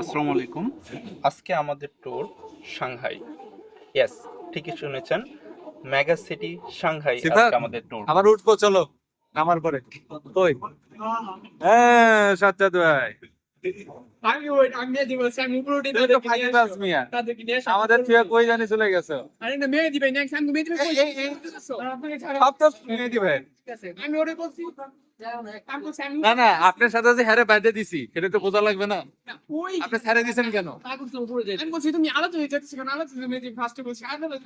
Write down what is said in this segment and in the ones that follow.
আসসালামু আলাইকুম। আজকে আমাদের ট্যুর সাংহাই। ইয়েস ঠিকই শুনেছেন। মেগা সিটি সাংহাই আজকে আমাদের ট্যুর আবার উঠবো চলো। নামার পরে। কই? হ্যাঁ সাজ্জাদ ভাই। আমি ওই আমি দিব আমি উপরে উঠে তুমি তো ফাঁকিবাজ মিয়া। তাদেরকে নিয়ে আমাদের তুই কই জানি চলে গেছো? আরে না মেয়ে দিবে নেক্সট টাইম মেয়ে দিবে কই? এই, এই, আপনাকে ছাড়া। সব তো মেয়ে দিবে। আমি ওরে বলছি আমি বলছি আমি না না আপনার সাথে যে হ্যারে বাইদে দিছি সেটা তো বোঝা লাগবে না। আপনি ছাড়ে দিছেন কেন? আমি বলছি তুমি আলাদা হয়ে যাচ্ছ কেন? আলাদা তুমি যে ফার্স্টে বলছি আলাদা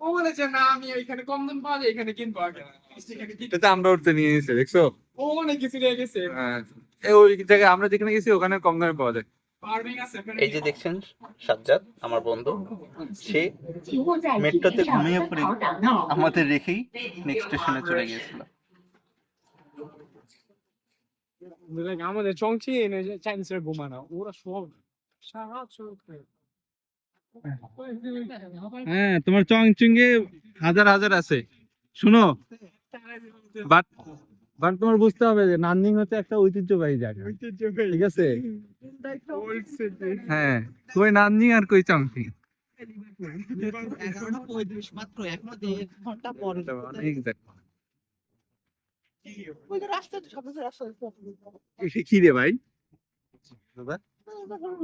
ও বলেছে না আমি এখানে কম দাম পাওয়া যায় এখানে কিনবো আগে। এটা আমরা উঠতে নিয়ে নিয়েছি দেখছ? ও অনেক কিছু নিয়ে গেছে। হ্যাঁ। ওই জায়গায় আমরা যেখানে গেছি ওখানে কম দামে পাওয়া যায়। এই যে দেখছেন সাজ্জাদ আমার বন্ধু সে মেট্রোতে ঘুমিয়ে পড়ে আমাদের রেখেই নেক্সট স্টেশনে চলে গিয়েছিল। আমাদের চংচি চাইনিজরা ঘুমানো ওরা সব সারা হ্যাঁ তোমার চংচুঙ্গে হাজার হাজার আছে। শুনো বাট বাট তোমার বুঝতে হবে যে নান্দিং হচ্ছে একটা ঐতিহ্যবাহী জায়গা। ঠিক আছে? হ্যাঁ কই নান্দিং আর কই চংচি এগারোটা পঁয়ত্রিশ মাত্র এখনও দেড় ঘণ্টা পরে। Exactly. ওই যে রাস্তা তো সব রাস্তা এটা কি রে ভাই?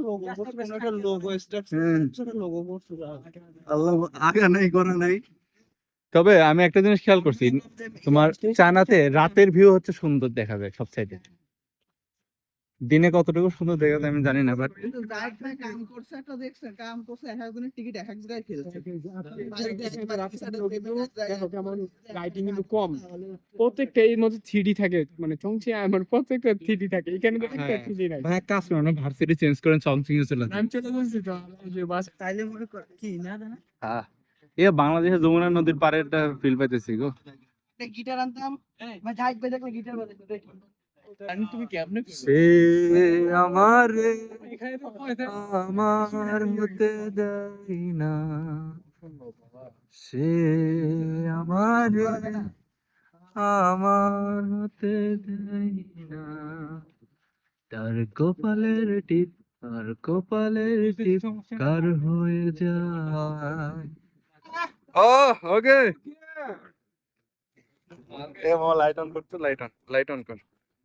লোগো লোগো আল্লাহ আগা নাই করা নাই। তবে আমি একটা জিনিস খেয়াল করছি তোমার চায়নাতে রাতের ভিউ হচ্ছে সুন্দর দেখা যায় সব সাইডে দিনে কতটুকু সুন্দর দেখা যায় আমি জানি না বাট কিন্তু কাম লাইটিং কিন্তু প্রত্যেকটা এর মধ্যে থ্রিডি থাকে মানে চংচি আমার প্রত্যেকটা থ্রিডি থাকে এখানে তো একটা হ্যাঁ। থ্রিডি নাই ভাই কাজ করো না ভার্সিটি চেঞ্জ করেন চংচিং চলে। আমি চলে তো যে বাস তাইলে মনে কি না জানা হ্যাঁ এ বাংলাদেশের যমুনা নদীর পাড়ে একটা ফিল পাইতেছি গো। গিটার আনতাম। ঝাইক বাজে দেখলে গিটার বাজাতে তুমি কেমনে সে আমার এখানে তো আমার হতে দেয় না। সে আমার আমার হতে দেয় না। তার কপালের টিপ তার কপালের টিপ কার হয়ে যায়? ও ওকে এ মো লাইট অন করতে লাইট অন লাইট অন কর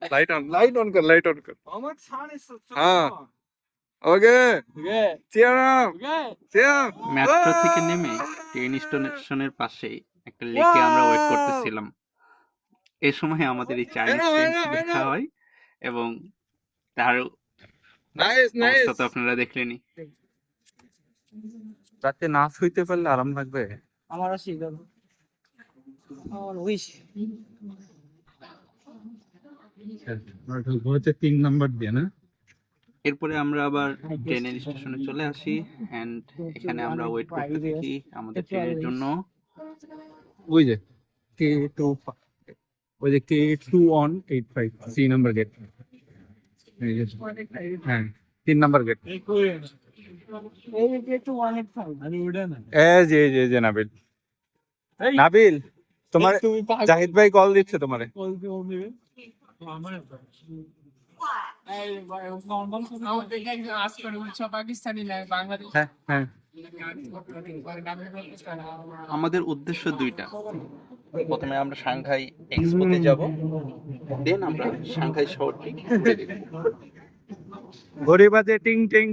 লাইট অন লাইট অন কর লাইট অন কর আমার হ্যাঁ ওকে মেট্রো থেকে নেমে ট্রেন স্টেশনের পাশেই একটা লেকে আমরা ওয়েট করতেছিলাম এই সময় আমাদের এই চাইনিজ ট্রেন দেখা হয় এবং তার নাইস তো আপনারা দেখলেনি রাতে নাচ হইতে পারলে আরাম লাগবে আমার আছে আমার উইশ হচ্ছে তিন নাম্বার দিয়ে না? এরপরে আমরা আবার ট্রেনের স্টেশনে চলে আসি এন্ড এখানে আমরা ওয়েট করতে থাকি আমাদের ট্রেনের জন্য। ওই যে কে টু ওই যে K two on eight five C number gate হ্যাঁ তিন নাম্বার গেট নাবিল। নাবিল তোমার জাহিদ ভাই কল দিচ্ছে তোমারে। হ্যাঁ হ্যাঁ। আমাদের উদ্দেশ্য দুইটা। প্রথমে আমরা সাংহাই এক্সপোতে যাব দেন আমরা সাংহাই শহরটি ঘুরে বাজে টিং টিং।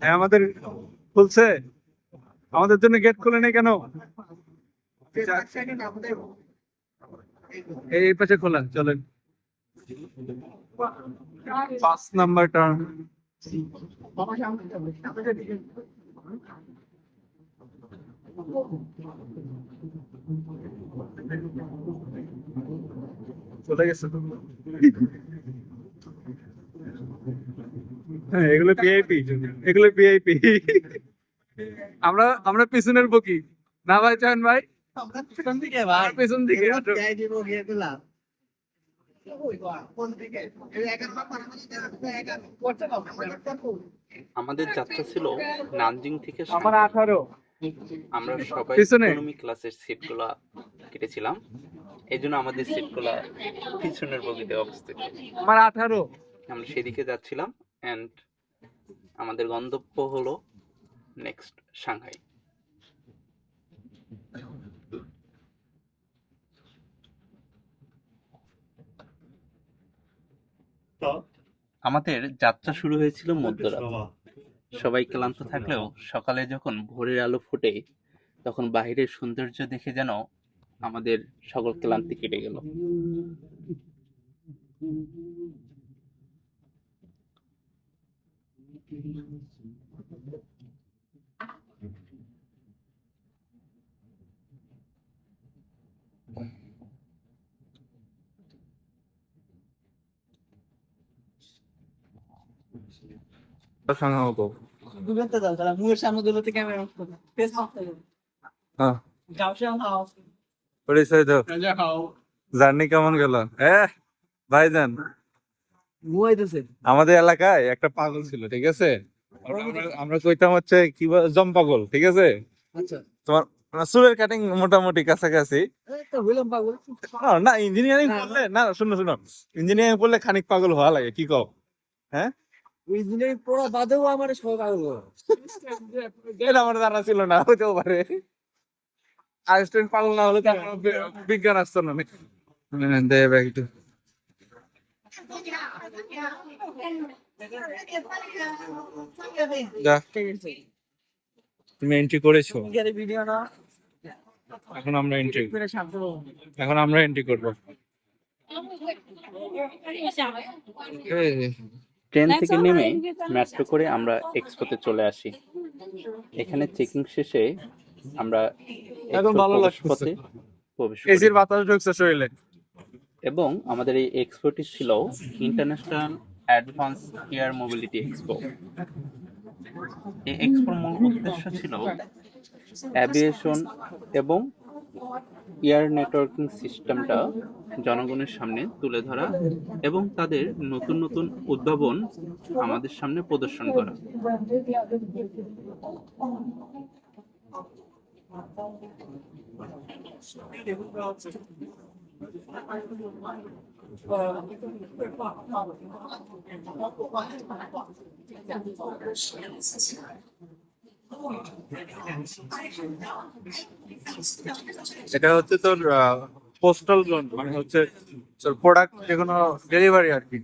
হ্যাঁ আমাদের খুলছে। আমাদের জন্য গেট খুলে নেই কেন? এই পাশে খোলা চলেন। পাঁচ নাম্বার টার্ন চলে গেছে হ্যাঁ এগুলো ভিআইপি এগুলো ভিআইপি আমরা আমরা পিছনের বকি। না ভাই চান ভাই? আমরা পিছন দিকে ভাই। পেছন দিকে। আমাদের যাত্রা ছিল নানজিং থেকে আমার আঠারো। আমরা সবাই ইকোনমি ক্লাসের সিটগুলা কেটেছিলাম। এই জন্য আমাদের সিটগুলা পিছনের বগিতে অবস্থিত। আমার আঠারো। আমরা সেদিকে যাচ্ছিলাম। অ্যান্ড আমাদের গন্তব্য হলো নেক্সট সাংহাই আমাদের যাত্রা শুরু হয়েছিল মধ্যরাত। সবাই ক্লান্ত থাকলেও সকালে যখন ভোরের আলো ফোটে, তখন বাহিরের সৌন্দর্য দেখে যেন আমাদের সকল ক্লান্তি কেটে গেল সংগ্রামত দুবেতে দাও তারা মুখের সামনে দুলোতে ক্যামেরা ফেস মারতে হবে হ্যাঁ যাও সে হাও হ্যাঁ। পরিচয় আচ্ছা, জার্নি কেমন গেল? হ্যাঁ ভাইজান। আমাদের এলাকায় একটা পাগল ছিল ঠিক আছে? আমরা- কইতাম হচ্ছে কি জম পাগল ঠিক আছে? আচ্ছা। তোমার মানে চুলের কাটিং মোটামুটি কাছাকাছি। না, ইঞ্জিনিয়ারিং। পড়লে না শুনো শুনো। ইঞ্জিনিয়ারিং পড়লে খানিক পাগল হওয়া লাগে কি কও? ইঞ্জিনিয়ারিং পড়া বাদেও আমার সব পাগল এটা আমার জানা ছিল না হতেও পারে। আইনস্টাইন পাগল না হলে তো বিজ্ঞান আসতো না। হ্যাঁ, দে ব্যাগ একটু। তুমি এন্ট্রি করেছ? ভিডিও না এখন আমরা এন্ট্রি এখন আমরা এন্ট্রি করব। ট্রেন থেকে নেমে মেট্রো করে আমরা এক্সপোতে চলে আসি। এখানে চেকিং শেষে আমরা এখন ভালো প্রবেশ এসির বাতাস ঢুকছে শরীরে। এবং আমাদের এই এক্সপোটি ছিল international advance air mobility expo এই এক্সপোর মূল উদ্দেশ্য ছিল অ্যাভিয়েশন এবং এয়ার নেটওয়ার্কিং সিস্টেমটা জনগণের সামনে তুলে ধরা এবং তাদের নতুন নতুন উদ্ভাবন আমাদের সামনে প্রদর্শন করা। এটা হচ্ছে তোর পোস্টাল জোন মানে হচ্ছে তোর প্রোডাক্ট যেকোনো ডেলিভারি আর কি।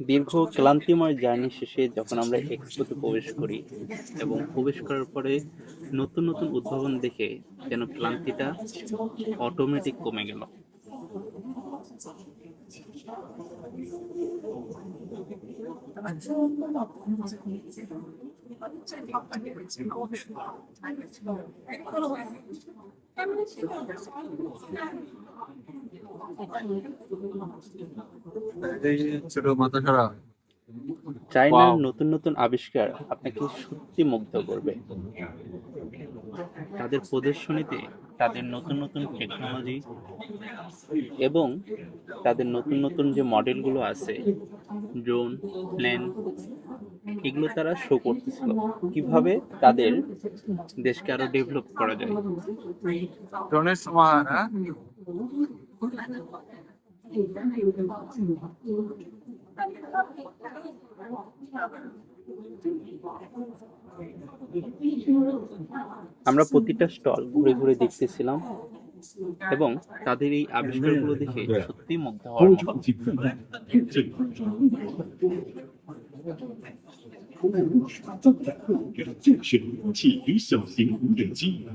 দীর্ঘ ক্লান্তিময় জার্নি শেষে যখন আমরা এক্সপোতে প্রবেশ করি এবং প্রবেশ করার পরে নতুন নতুন উদ্ভাবন দেখে যেন ক্লান্তিটা অটোমেটিক কমে গেল। それをまたから Wow. নতুন নতুন আবিষ্কার আপনাকে সত্যি মুগ্ধ করবে। তাদের প্রদর্শনীতে তাদের নতুন নতুন টেকনোলজি এবং তাদের নতুন নতুন যে মডেলগুলো আছে ড্রোন প্লেন এগুলো তারা শো করতেছিল। কীভাবে তাদের দেশকে আরও ডেভেলপ করা যায়? ড্রোনের সময় আমরা প্রতিটা স্টল ঘুরে ঘুরে দেখতেছিলাম এবং তাদের এই আবিষ্কারগুলো দেখে সত্যি মুগ্ধ হওয়ার মতো 经负担，这个正在克服着建设企于小型无人机，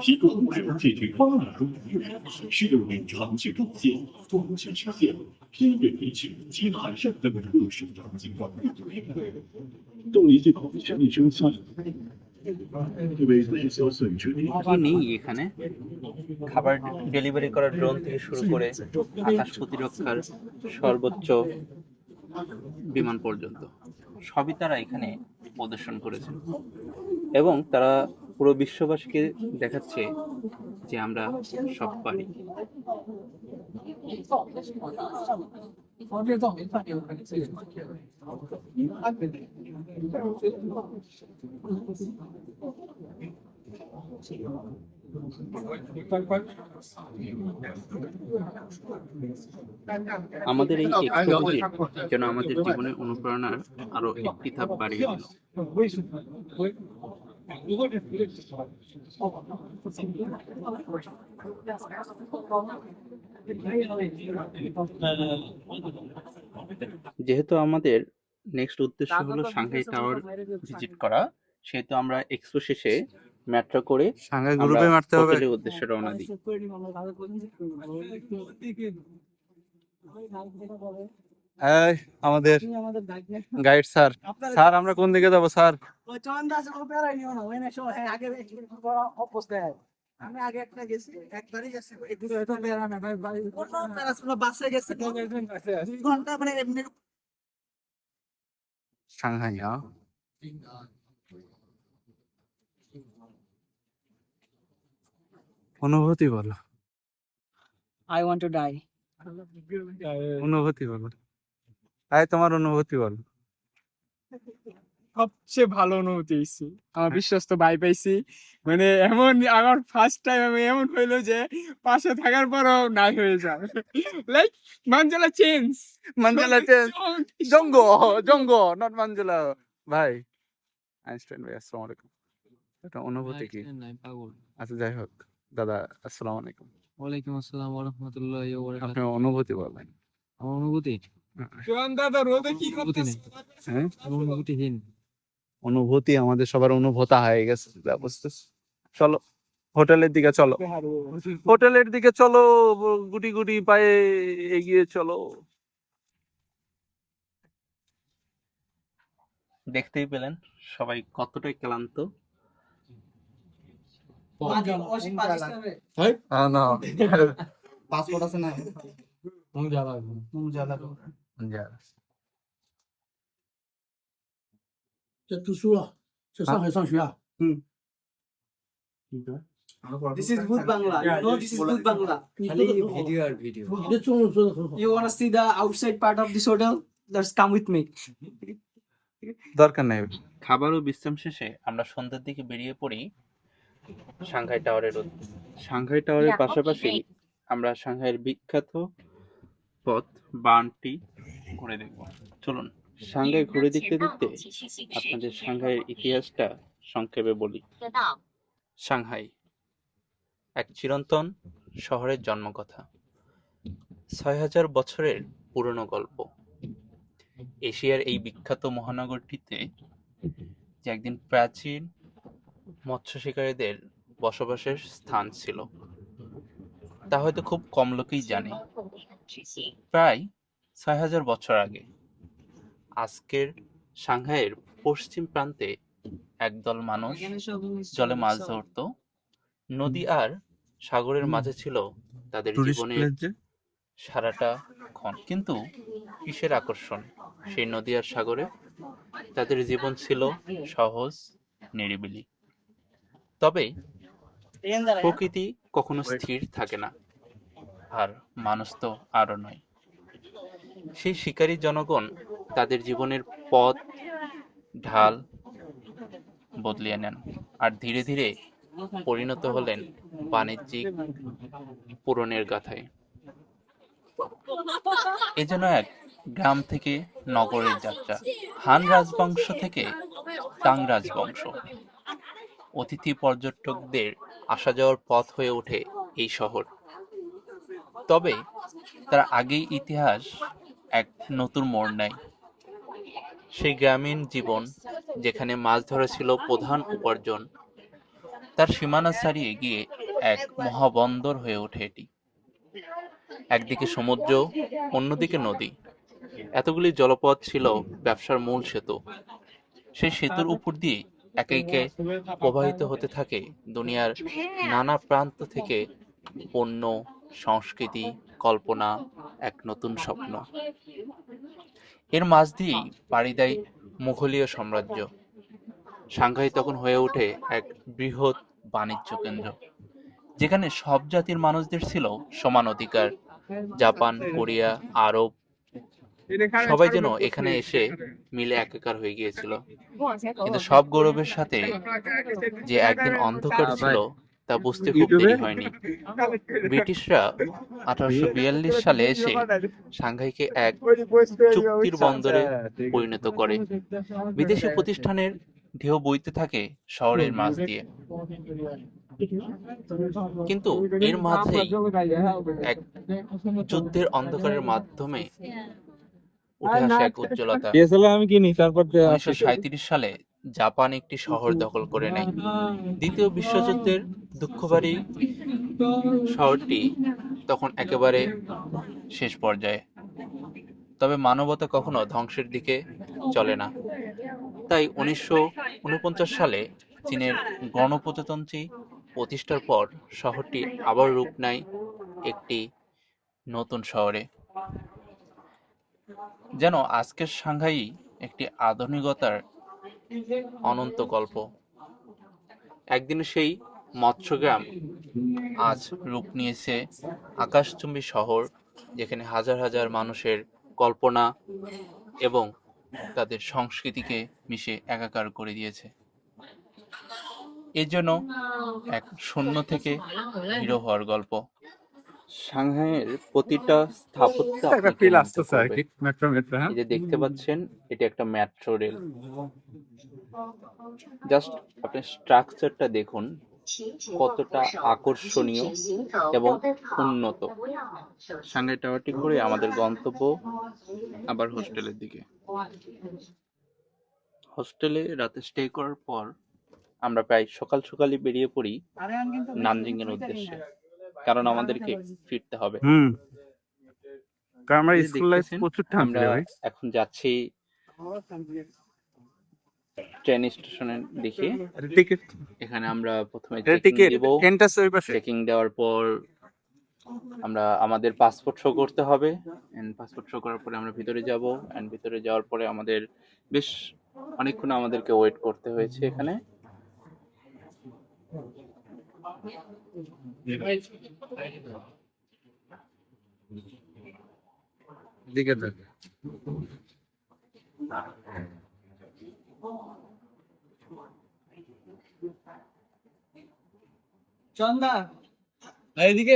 提供无人解决方案中的用户需六年长期贡献，终将实现偏远地区及海上等特殊场景管理。动力系统全力生产，因为内销损失低。 কি নেই এখানে খাবার ডেলিভারি করার ড্রোন থেকে শুরু করে আকাশ প্রতিরক্ষার সর্বোচ্চ বিমান পর্যন্ত সবই তারা এখানে প্রদর্শন করেছে এবং তারা পুরো বিশ্ববাসীকে দেখাচ্ছে যে আমরা সব পারি। 防这 আমাদের এই আচ্ছা, এক্সপোজে আচ্ছা, আচ্ছা, যেন আমাদের জীবনের অনুপ্রেরণার আরও একটি ধাপ বাড়িয়ে দিল। যেহেতু আমাদের নেক্সট উদ্দেশ্য হলো সাংহাই টাওয়ার ভিজিট করা সেহেতু আমরা এক্সপো শেষে মেট্রো করে আমরা গ্রুপে মারতে হবে। উদ্দেশ্যে রওনা দিই। এই, আমাদের গাইড স্যার স্যার আমরা কোন দিকে যাব স্যার আমি আগে একটা গেছি একবারই গেছি বাসে গেছি দুই ঘণ্টা মানে এমনি সাংহাই অনুভূতি বলো। আই ওয়ান্ট টু ডাই অনুভূতি বলো। আয় তোমার অনুভূতি বলো। সবচেয়ে ভালো অনুভূতি হয়েছে। আমার বিশ্বস্ত ভাই পাইছি। মানে এমন আমার ফার্স্ট টাইম আমি এমন হইল যে পাশে থাকার পরও নাই হয়ে যায়। লাইক মানজালা চেঞ্জ মঞ্জুলা চেঞ্জ জঙ্গো জঙ্গো নট মঞ্জুলা ভাই আইনস্টাইন ভাই আসসালামু আলাইকুম। এটা অনুভূতি কি? আচ্ছা যাই হোক। দাদা আসসালামু আলাইকুম। ওয়ালাইকুম আসসালাম অনুভূতি বলেন। আমার অনুভূতি? জোয়ান দাদা রোদে কি হ্যাঁ? অনুভূতিহীন। অনুভূতি আমাদের সবার অনুভূতা হয়ে গেছে চলো হোটেলের দিকে চলো। হোটেলের দিকে চলো গুটি গুটি পায়ে এগিয়ে চলো। দেখতেই পেলেন সবাই কতটাই ক্লান্ত। পাসপোর্ট আছে না这读书了，在上海上学啊。嗯。This is good Bangla. You know this is good Bangla. Video R video 你的中文说的很好。You wanna see the outside part of this hotel? Let's come with me. দরকার নেই খাবার ও বিশ্রাম শেষে আমরা সন্ধ্যার দিকে বেরিয়ে পড়ি সাংহাই টাওয়ারের উদ্দেশ্যে। সাংহাই টাওয়ারের পাশাপাশি আমরা সাংহাইয়ের বিখ্যাত পথ বার্নটি ঘুরে দেখব। চলুন সাংহাই ঘুরে দেখতে দেখতে আপনাদের সাংহাইয়ের ইতিহাসটা সংক্ষেপে বলি। সাংহাই এক চিরন্তন শহরের জন্মকথা। ছয় হাজার বছরের পুরনো গল্প। এশিয়ার এই বিখ্যাত মহানগরটিতে যে একদিন প্রাচীন মৎস্য শিকারীদের বসবাসের স্থান ছিল। তা হয়তো খুব কম লোকেই জানে। প্রায় ছয় হাজার বছর আগে আজকের সাংহাইয়ের পশ্চিম প্রান্তে একদল মানুষ জলে মাছ ধরতো। নদী আর সাগরের মাঝে ছিল তাদের জীবনের সারাটা ক্ষণ। কিন্তু কিসের আকর্ষণ সেই নদী আর সাগরে তাদের জীবন ছিল সহজ নিরিবিলি। তবে প্রকৃতি কখনো স্থির থাকে না। আর মানুষ তো আরও নয়। সেই শিকারী জনগণ তাদের জীবনের পথ ঢাল বদলিয়ে নেন আর ধীরে ধীরে পরিণত হলেন বাণিজ্যিক পূরণের গাথায়। এ যেন এক গ্রাম থেকে নগরের যাত্রা। হান রাজবংশ থেকে তাং রাজবংশ। অতিথি পর্যটকদের আসা যাওয়ার পথ হয়ে ওঠে এই শহর। তবে তার আগেই ইতিহাস এক নতুন মোড় নেয়। সেই গ্রামীণ জীবন যেখানে মাছ ধরা ছিল প্রধান উপার্জন, তার সীমানা ছাড়িয়ে গিয়ে এক মহাবন্দর হয়ে ওঠে এটি। একদিকে সমুদ্র, অন্যদিকে নদী। এতগুলি জলপথ ছিল ব্যবসার মূল সেতু। সেই সেতুর উপর দিয়ে একে একে প্রবাহিত হতে থাকে দুনিয়ার নানা প্রান্ত থেকে পণ্য, সংস্কৃতি, কল্পনা, এক নতুন স্বপ্ন। এর মাঝ দিয়েই পাড়ি দেয় মুঘলীয় সাম্রাজ্য। সাংঘাই তখন হয়ে ওঠে এক বৃহৎ বাণিজ্য কেন্দ্র, যেখানে সব জাতির মানুষদের ছিল সমান অধিকার। জাপান, কোরিয়া, আরব সবাই যেন এখানে এসে মিলে একাকার হয়ে গিয়েছিল। কিন্তু সব গৌরবের সাথে যে একদিন অন্ধকার ছিল তা বুঝতে খুব দেরি হয়নি। ব্রিটিশরা আঠারোশো বিয়াল্লিশ সালে এসে সাংহাইকে এক চুক্তির বন্দরে পরিণত করে। বিদেশি প্রতিষ্ঠানের ঢেউ বইতে থাকে শহরের মাঝ দিয়ে। কিন্তু এর মাঝেই এক যুদ্ধের অন্ধকারের মাধ্যমে উঠে আসে এক উজ্জ্বলতা। আমি কিনি তারপর উনিশশো সাঁইত্রিশ সালে জাপান একটি শহর দখল করে নেয়। দ্বিতীয় বিশ্বযুদ্ধের দুঃখবারী শহরটি তখন একেবারে শেষ পর্যায়ে। তবে মানবতা কখনো ধ্বংসের দিকে চলে না। তাই উনিশশো উনপঞ্চাশ সালে চীনের গণপ্রজাতন্ত্রী প্রতিষ্ঠার পর শহরটি আবার রূপ নেয় একটি নতুন শহরে। যেন আজকের সাংহাই একটি আধুনিকতার অনন্ত গল্প। একদিন সেই মৎস্যগ্রাম আজ রূপ নিয়েছে আকাশচুম্বী শহর, যেখানে হাজার হাজার মানুষের কল্পনা এবং তাদের সংস্কৃতিকে মিশে একাকার করে দিয়েছে। এর জন্য এক শূন্য থেকে হিরো হওয়ার গল্প। সাংহাইয়ের প্রতিটা স্থাপত্য একটা আপনাকে ফিল মুগ্ধ আসতেছে আর কি মেট্রো মেট্রো হ্যাঁ? যে দেখতে পাচ্ছেন এটা একটা মেট্রো রেল জাস্ট আপনি স্ট্রাকচারটা দেখুন কতটা আকর্ষণীয় এবং উন্নত। সাংহাই টাওয়ারটি করে আমাদের গন্তব্য আবার হোস্টেলের দিকে। হোস্টেলে রাতে স্টে করার পর আমরা প্রায় সকাল সকালই বেরিয়ে পড়ি নানজিং এর উদ্দেশ্যে। কারণ আমাদেরকে ফিরতে হবে। হুম। কারণ আমার স্কুল লাইফ প্রচুর ঠান্ডা আমরা এখন যাচ্ছি ট্রেন স্টেশনের দিকে টিকিট এখানে আমরা প্রথমে টিকিট দেব। এন্টাস ওই পাশে। চেকিং দেওয়ার পর আমরা আমাদের পাসপোর্ট শো করতে হবে। এন্ড পাসপোর্ট শো করার পরে আমরা ভিতরে যাব। এন্ড ভিতরে যাওয়ার পরে আমাদের বেশ অনেকক্ষণ আমাদেরকে ওয়েট করতে হয়েছে এখানে। দিকে থাকে চন্দা এইদিকে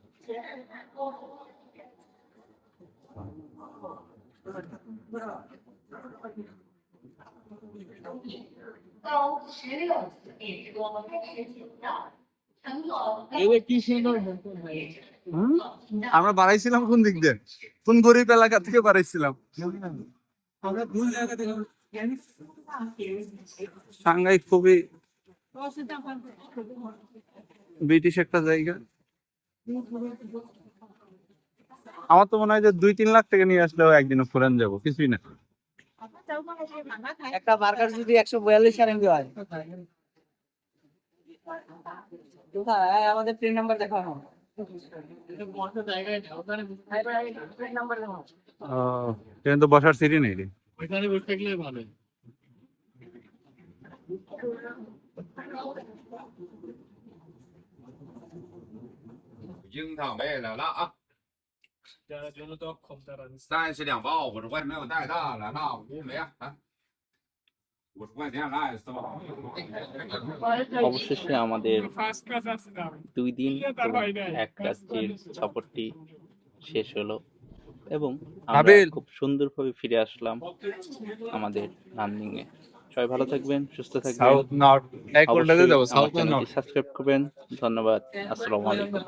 আমরা বাড়াইছিলাম কোন দিক দিয়ে? কোন গরিব এলাকা থেকে বাড়াইছিলাম? সাংঘাই খুবই ব্রিটিশ একটা জায়গা। আমার তো মনে হয় যে দুই তিন লাখ টাকা নিয়ে আসলেও একদিনও ফোরান যাব কিছুই না। একটা বার্গার যদি একশো বয়াল্লিশ আর এমবি হয়। আমাদের ট্রেন নাম্বার দেখা ও ট্রেন তো বসার সিটি নেই রে। 樱桃没了了啊！三十两包，五十块没有带大了，那五没啊？啊，五十块钱来是吧？ অবশেষে আমাদের ফার্স্ট ক্লাস আসলাম দুই দিন তার এবং হয় নাই। এক রাত্রির সফরটি শেষ হলো এবং আমরা আবির। খুব সুন্দরভাবে ফিরে আসলাম আমাদের নান্দিং এ সবাই ভালো থাকবেন সুস্থ থাকবেন। সাবস্ক্রাইব করবেন। ধন্যবাদ। আসসালাম আলাইকুম।